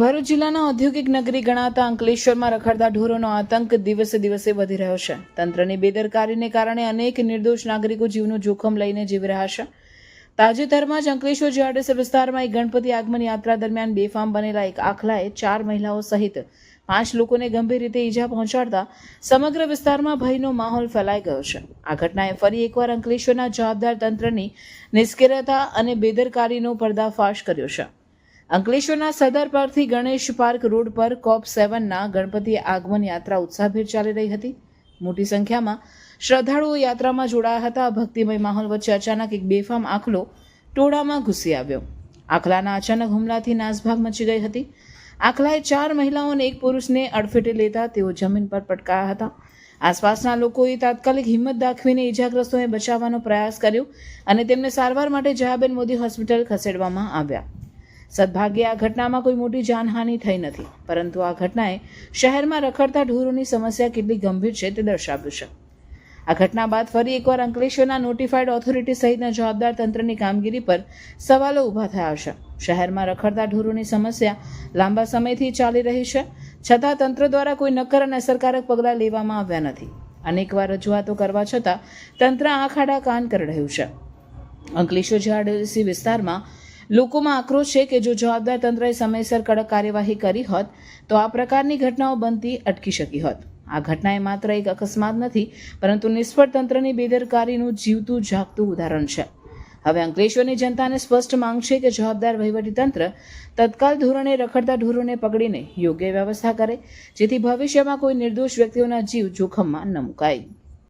ભરૂચ જિલ્લાના ઔદ્યોગિક નગરી ગણાતા અંકલેશ્વરમાં રખડતા ઢોરોનો આતંક દિવસે દિવસે વધી રહ્યો છે. તંત્રની બેદરકારીને કારણે અનેક નિર્દોષ નાગરિકો જીવનું જોખમ લઈને જીવી રહ્યા છે. તાજેતરમાં જ અંકલેશ્વર જીઆરડીસી વિસ્તારમાં એક ગણપતિ આગમન યાત્રા દરમિયાન બેફામ બનેલા એક આખલાએ ચાર મહિલાઓ સહિત પાંચ લોકોને ગંભીર રીતે ઈજા પહોંચાડતા સમગ્ર વિસ્તારમાં ભયનો માહોલ ફેલાઈ ગયો છે. આ ઘટનાએ ફરી એકવાર અંકલેશ્વરના જવાબદાર તંત્રની નિષ્ક્રિયતા અને બેદરકારીનો પર્દાફાશ કર્યો છે. અંકલેશ્વરના સદર પરથી ગણેશ પાર્ક રોડ પર કોપ સેવનના ગણપતિ આગમન યાત્રા ઉત્સાહભેર ચાલી રહી હતી. મોટી સંખ્યામાં શ્રદ્ધાળુઓ યાત્રામાં જોડાયા હતા. ભક્તિમય માહોલ વચ્ચે અચાનક એક બેફામ આખલો ટોળામાં ઘૂસી આવ્યો. આખલાના અચાનક હુમલાથી નાસભાગ મચી ગઈ હતી. આખલાએ ચાર મહિલાઓ અને એક પુરુષને અડફેટે લેતા તેઓ જમીન પર પટકાયા હતા. આસપાસના લોકોએ તાત્કાલિક હિંમત દાખવીને ઈજાગ્રસ્તોને બચાવવાનો પ્રયાસ કર્યો અને તેમને સારવાર માટે જયાબેન મોદી હોસ્પિટલ ખસેડવામાં આવ્યા. સદભાગ્યે આ ઘટનામાં કોઈ મોટી જાનહાનિ થઈ નથી, પરંતુ આ ઘટનાએ શહેરમાં રખડતા ઢોરોની સમસ્યા કેટલી ગંભીર છે તે દર્શાવ્યું છે. આ ઘટના બાદ ફરી એકવાર અંકલેશ્વરના નોટિફાઈડ ઓથોરિટી સહિતના જવાબદાર તંત્રની કામગીરી પર સવાલો ઊભા થયા છે. શહેરમાં રખડતા ઢોરોની સમસ્યા લાંબા સમયથી ચાલી રહી છે. છતાં તંત્ર દ્વારા કોઈ નક્કર અને અસરકારક પગલાં લેવામાં આવ્યા નથી. અનેકવાર રજૂઆતો કરવા છતાં તંત્ર આંખ આડા કાન કરી રહ્યું છે. અંકલેશ્વર જીઆરડીસી વિસ્તારમાં લોકોમાં આક્રોશ છે કે જો જવાબદાર તંત્રએ સમયસર કડક કાર્યવાહી કરી હોત, તો આ પ્રકારની ઘટનાઓ બનતી અટકી શકી હોત. આ ઘટના એ માત્ર એક અકસ્માત નથી, પરંતુ નિષ્ફળ તંત્રની બેદરકારીનું જીવતું જાગતું ઉદાહરણ છે. હવે અંકલેશ્વરની જનતાને સ્પષ્ટ માંગ છે કે જવાબદાર વહીવટીતંત્ર તત્કાલ ધોરણે રખડતા ઢોરોને પકડીને યોગ્ય વ્યવસ્થા કરે, જેથી ભવિષ્યમાં કોઈ નિર્દોષ વ્યક્તિઓના જીવ જોખમમાં ન મુકાય.